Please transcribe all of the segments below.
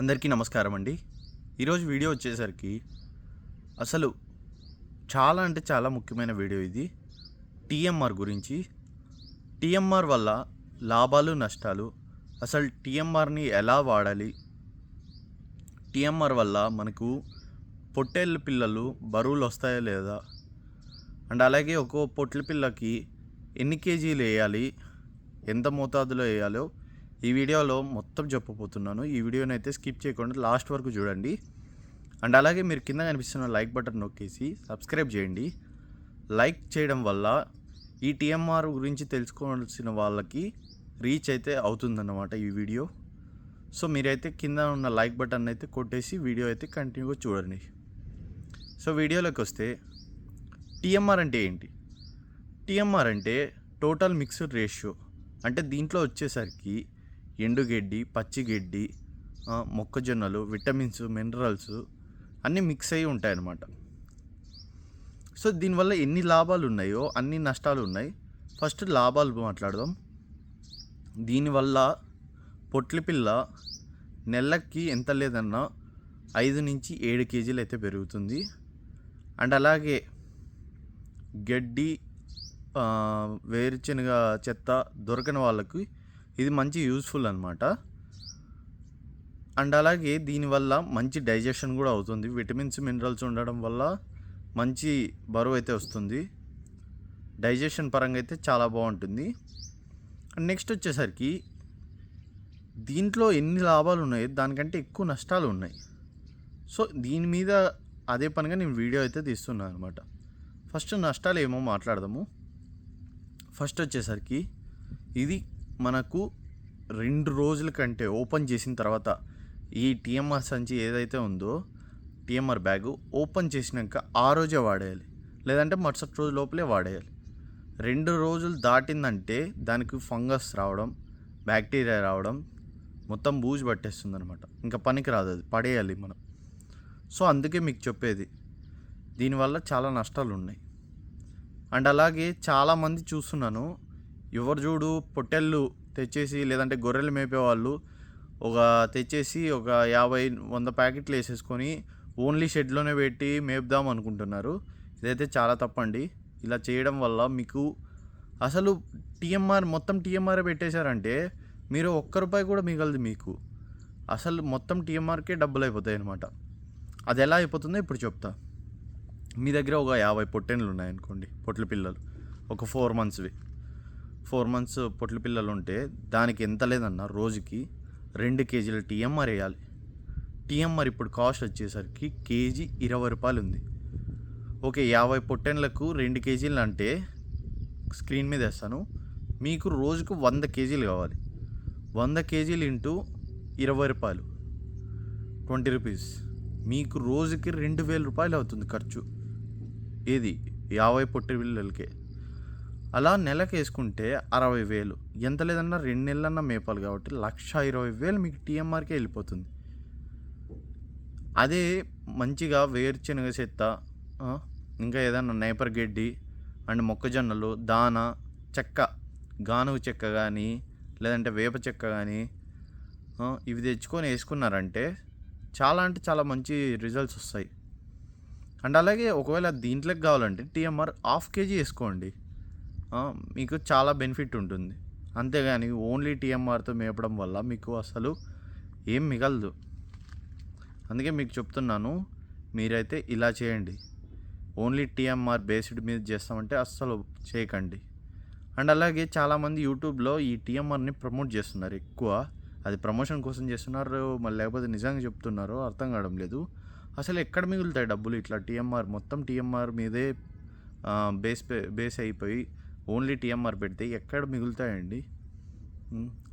అందరికీ నమస్కారం అండి. ఈరోజు వీడియో వచ్చేసరికి అసలు చాలా అంటే చాలా ముఖ్యమైన వీడియో ఇది. టీఎంఆర్ గురించి. టీఎంఆర్ వల్ల లాభాలు నష్టాలు అసలు టీఎంఆర్ని ఎలా వాడాలి? టీఎంఆర్ వల్ల మనకు పొట్టేళ్ళ పిల్లలు బరువులు వస్తాయా లేదా? అండ్ అలాగే ఒక్కో పొట్ల పిల్లకి ఎన్ని కేజీలు వేయాలి? ఎంత మోతాదులో వేయాలో ఈ వీడియోలో మొత్తం చెప్పబోతున్నాను. ఈ వీడియోని అయితే స్కిప్ చేయకుండా లాస్ట్ వరకు చూడండి. అండ్ అలాగే మీరు కింద కనిపిస్తున్న లైక్ బటన్ నొక్కేసి సబ్స్క్రైబ్ చేయండి. లైక్ చేయడం వల్ల ఈ టీఎంఆర్ గురించి తెలుసుకోవాల్సిన వాళ్ళకి రీచ్ అయితే అవుతుందన్నమాట ఈ వీడియో. సో మీరైతే కింద ఉన్న లైక్ బటన్ అయితే కొట్టేసి వీడియో అయితే కంటిన్యూగా చూడండి. సో వీడియోలోకి వస్తే టీఎంఆర్ అంటే ఏంటి? టీఎంఆర్ అంటే టోటల్ మిక్స్డ్ రేషియో. అంటే దీంట్లో వచ్చేసరికి ఎండుగడ్డి పచ్చిగడ్డి మొక్కజొన్నలు విటమిన్స్ మినరల్స్ అన్నీ మిక్స్ అయ్యి ఉంటాయన్నమాట. సో దీనివల్ల ఎన్ని లాభాలు ఉన్నాయో అన్ని నష్టాలు ఉన్నాయి. ఫస్ట్ లాభాలు మాట్లాడదాం. దీనివల్ల పొట్లిపిల్ల నెలకి ఎంత లేదన్నా ఐదు నుంచి ఏడు కేజీలు అయితే పెరుగుతుంది. అండ్ అలాగే గడ్డి ఆ, వేరుశనగ చెత్త దొరకని వాళ్ళకి ఇది మంచి యూస్ఫుల్ అనమాట అండ్ అలాగే దీనివల్ల మంచి డైజెషన్ కూడా అవుతుంది. విటమిన్స్ మినరల్స్ ఉండడం వల్ల మంచి బరువు అయితే వస్తుంది. డైజెషన్ పరంగా అయితే చాలా బాగుంటుంది. అండ్ నెక్స్ట్ వచ్చేసరికి దీంట్లో ఎన్ని లాభాలు ఉన్నాయి? దానికంటే ఎక్కువ నష్టాలు ఉన్నాయి. సో దీని మీద అదే పనిగా నేను వీడియో అయితే తీస్తున్నాను అనమాట ఫస్ట్ నష్టాలు ఏమో మాట్లాడదాము. ఫస్ట్ వచ్చేసరికి ఇది మనకు రెండు రోజుల కంటే ఓపెన్ చేసిన తర్వాత ఈ టీఎంఆర్ సంచి ఏదైతే ఉందో టీఎంఆర్ బ్యాగు ఓపెన్ చేసినాక ఆ రోజే వాడేయాలి. లేదంటే మరుసటి రోజు లోపలే వాడేయాలి. రెండు రోజులు దాటిందంటే దానికి ఫంగస్ రావడం బ్యాక్టీరియా రావడం మొత్తం బూజు పట్టేస్తుంది అనమాట ఇంకా పనికి రాదు అది పడేయాలి మనం. సో అందుకే మీకు చెప్పేది దీనివల్ల చాలా నష్టాలు ఉన్నాయి అండ్ అలాగే చాలామంది చూస్తున్నాను ఎవరు చూడు పొట్టెళ్ళు తెచ్చేసి లేదంటే గొర్రెలు మేపేవాళ్ళు. ఒక తెచ్చేసి ఒక యాభై వంద ప్యాకెట్లు వేసేసుకొని ఓన్లీ షెడ్లోనే పెట్టి మేపుదాం అనుకుంటున్నారు. ఇదైతే చాలా తప్పండి. ఇలా చేయడం వల్ల మీకు అసలు టీఎంఆర్ మొత్తం టీఎంఆర్ పెట్టేశారంటే మీరు ఒక్క రూపాయి కూడా మిగలదు మీకు. అసలు మొత్తం టీఎంఆర్కే డబ్బులు అయిపోతాయి అనమాట అది ఎలా అయిపోతుందో ఇప్పుడు చెప్తా. మీ దగ్గర ఒక యాభై పొట్టెన్లు ఉన్నాయనుకోండి పొట్ల పిల్లలు. ఒక ఫోర్ మంత్స్వి. ఫోర్ మంత్స్ పొట్ల పిల్లలు ఉంటే దానికి ఎంత లేదన్నా రోజుకి రెండు కేజీల టీఎంఆర్ వేయాలి. టీఎంఆర్ ఇప్పుడు కాస్ట్ వచ్చేసరికి కేజీ ఇరవై రూపాయలు ఉంది ఓకే యాభై పొట్టెన్లకు రెండు కేజీలు అంటే స్క్రీన్ మీద వేస్తాను. మీకు రోజుకు వంద కేజీలు కావాలి. వంద కేజీలు ఇంటూ ఇరవై రూపాయలు. Twenty rupees. మీకు రోజుకి రెండు వేల రూపాయలు అవుతుంది ఖర్చు. ఏది? యాభై పొట్టి పిల్లలకే. అలా నెలకు వేసుకుంటే అరవై వేలు. ఎంత లేదన్నా రెండు నెలలన్నా మేపాలి కాబట్టి లక్ష ఇరవై వేలు మీకు టీఎంఆర్కే వెళ్ళిపోతుంది. అదే మంచిగా వేరుశనగ చెత్త ఇంకా ఏదన్నా నేపర్ గడ్డి అండ్ మొక్కజొన్నలు దాన చెక్క గానుగ చెక్క కానీ లేదంటే వేప చెక్క కానీ ఇవి తెచ్చుకొని వేసుకున్నారంటే చాలా అంటే చాలా మంచి రిజల్ట్స్ వస్తాయి. అండ్ అలాగే ఒకవేళ దీంట్లోకి కావాలంటే టీఎంఆర్ హాఫ్ కేజీ వేసుకోండి. మీకు చాలా బెనిఫిట్ ఉంటుంది. అంతేగాని ఓన్లీ టీఎంఆర్తో మేపడం వల్ల మీకు అసలు ఏం మిగలదు. అందుకే మీకు చెప్తున్నాను మీరైతే ఇలా చేయండి. ఓన్లీ టీఎంఆర్ బేస్డ్ మీద చేస్తామంటే అస్సలు చేయకండి. అండ్ అలాగే చాలామంది యూట్యూబ్లో ఈ టీఎంఆర్ని ప్రమోట్ చేస్తున్నారు ఎక్కువ. అది ప్రమోషన్ కోసం చేస్తున్నారు మళ్ళీ లేకపోతే నిజంగా చెప్తున్నారో అర్థం కావడం లేదు. అసలు ఎక్కడ మిగులుతాయి డబ్బులు? ఇట్లా టీఎంఆర్ మొత్తం టీఎంఆర్ మీదే బేస్ బేస్ అయిపోయి ఓన్లీ టీఎంఆర్ పెడితే ఎక్కడ మిగులుతాయండి?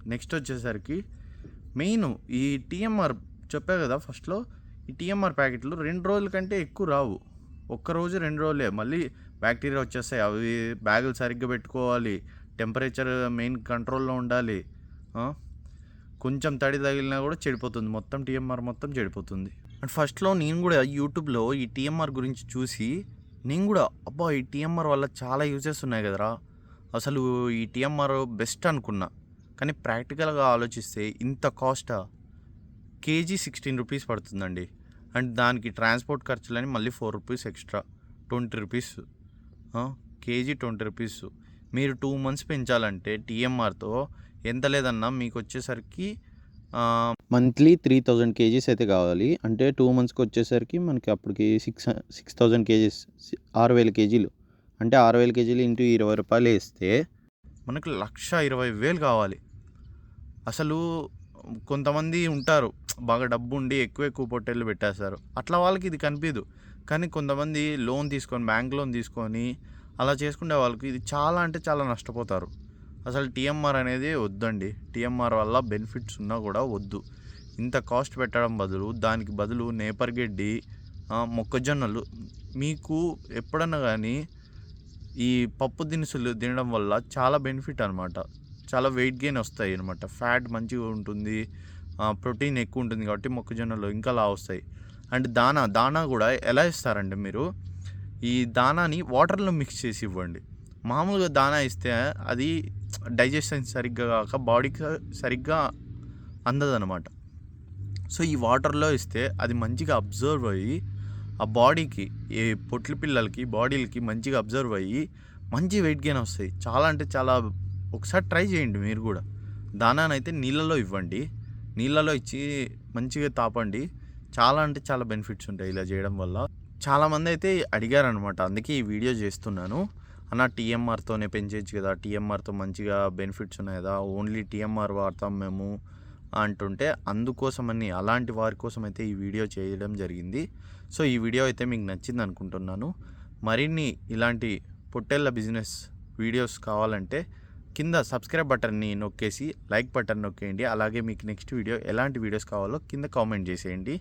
నెక్స్ట్ వచ్చేసరికి మెయిన్ ఈ టీఎంఆర్ చెప్పా కదా ఫస్ట్లో ఈ టీఎంఆర్ ప్యాకెట్లు రెండు రోజుల కంటే ఎక్కువ రావు. ఒక్క రోజు రెండు రోజులే. మళ్ళీ బ్యాక్టీరియా వచ్చేస్తాయి. అవి బ్యాగులు సరిగ్గా పెట్టుకోవాలి. టెంపరేచర్ మెయిన్ కంట్రోల్లో ఉండాలి. కొంచెం తడి తగిలినా కూడా చెడిపోతుంది. మొత్తం టీఎంఆర్ మొత్తం చెడిపోతుంది. అండ్ ఫస్ట్లో నేను కూడా యూట్యూబ్లో ఈ టీఎంఆర్ గురించి చూసి నేను కూడా అబ్బా ఈ టీఎంఆర్ వల్ల చాలా యూజెస్ ఉన్నాయి కదరా. అసలు ఈ టీఎంఆర్ బెస్ట్ అనుకున్నా. కానీ ప్రాక్టికల్గా ఆలోచిస్తే ఇంత కాస్టా? కేజీ సిక్స్టీన్ రూపీస్ పడుతుందండి. అండ్ దానికి ట్రాన్స్పోర్ట్ ఖర్చులని మళ్ళీ four rupees extra. Twenty rupees. KG twenty rupees. మీరు టూ మంత్స్ పెంచాలంటే టీఎంఆర్తో ఎంత లేదన్నా మీకు వచ్చేసరికి మంత్లీ త్రీ థౌజండ్ కేజీస్ అయితే కావాలి. అంటే టూ మంత్స్కి వచ్చేసరికి మనకి అప్పటికి సిక్స్ సిక్స్ థౌజండ్ కేజీస్ ఆరు వేల కేజీలు. అంటే ఆరు వేల కేజీలు ఇంటూ ఇరవై రూపాయలు వేస్తే మనకు లక్ష ఇరవై వేలు కావాలి. అసలు కొంతమంది ఉంటారు బాగా డబ్బు ఉండి ఎక్కువ ఎక్కువ పొట్టేళ్ళు పెట్టేస్తారు. అట్లా వాళ్ళకి ఇది కనిపించదు కానీ కొంతమంది లోన్ తీసుకొని బ్యాంక్ లోన్ తీసుకొని అలా చేసుకునే వాళ్ళకి ఇది చాలా అంటే చాలా నష్టపోతారు. అసలు టీఎంఆర్ అనేది వద్దండి. టీఎంఆర్ వల్ల బెనిఫిట్స్ ఉన్నా కూడా వద్దు. ఇంత కాస్ట్ పెట్టడం బదులు దానికి బదులు నేపర్గెడ్డి గడ్డి మొక్కజొన్నలు మీకు ఎప్పుడన్నా కానీ ఈ పప్పు దినుసులు తినడం వల్ల చాలా బెనిఫిట్ అనమాట చాలా వెయిట్ గెయిన్ వస్తాయి అనమాట ఫ్యాట్ మంచిగా ఉంటుంది ప్రోటీన్ ఎక్కువ ఉంటుంది కాబట్టి మొక్కజొన్నలు ఇంకా లా వస్తాయి. అండ్ దానా దానా కూడా ఎలా ఇస్తారంటే మీరు? ఈ దానాని వాటర్లో మిక్స్ చేసి ఇవ్వండి. మామూలుగా దానా ఇస్తే అది డైజెషన్ సరిగ్గా కాక బాడీకి సరిగ్గా అందదనమాట సో ఈ వాటర్లో ఇస్తే అది మంచిగా అబ్జర్వ్ అయ్యి ఆ బాడీకి ఏ పొట్ల పిల్లలకి బాడీలకి మంచిగా అబ్జర్వ్ అయ్యి మంచి వెయిట్ గెయిన్ వస్తాయి. చాలా అంటే చాలా ఒకసారి ట్రై చేయండి మీరు కూడా. దానానైతే నీళ్ళలో ఇవ్వండి. నీళ్ళలో ఇచ్చి మంచిగా తాపండి. చాలా అంటే చాలా బెనిఫిట్స్ ఉంటాయి ఇలా చేయడం వల్ల. చాలామంది అయితే అడిగారనమాట అందుకే ఈ వీడియో చేస్తున్నాను. అన్న టీఎంఆర్తోనే పెంచేయచ్చు కదా. టీఎంఆర్తో మంచిగా బెనిఫిట్స్ ఉన్నాయి కదా. ఓన్లీ టీఎంఆర్ వాడతాం మేము అంటుంటే అందుకోసమని అలాంటి వారి కోసం అయితే ఈ వీడియో చేయడం జరిగింది. సో ఈ వీడియో అయితే మీకు నచ్చింది అనుకుంటున్నాను. మరిన్ని ఇలాంటి పొట్టేళ్ళ బిజినెస్ వీడియోస్ కావాలంటే కింద సబ్స్క్రైబ్ బటన్ని నొక్కేసి లైక్ బటన్ నొక్కేయండి. అలాగే మీకు నెక్స్ట్ వీడియో ఎలాంటి వీడియోస్ కావాలో కింద కామెంట్ చేసేయండి.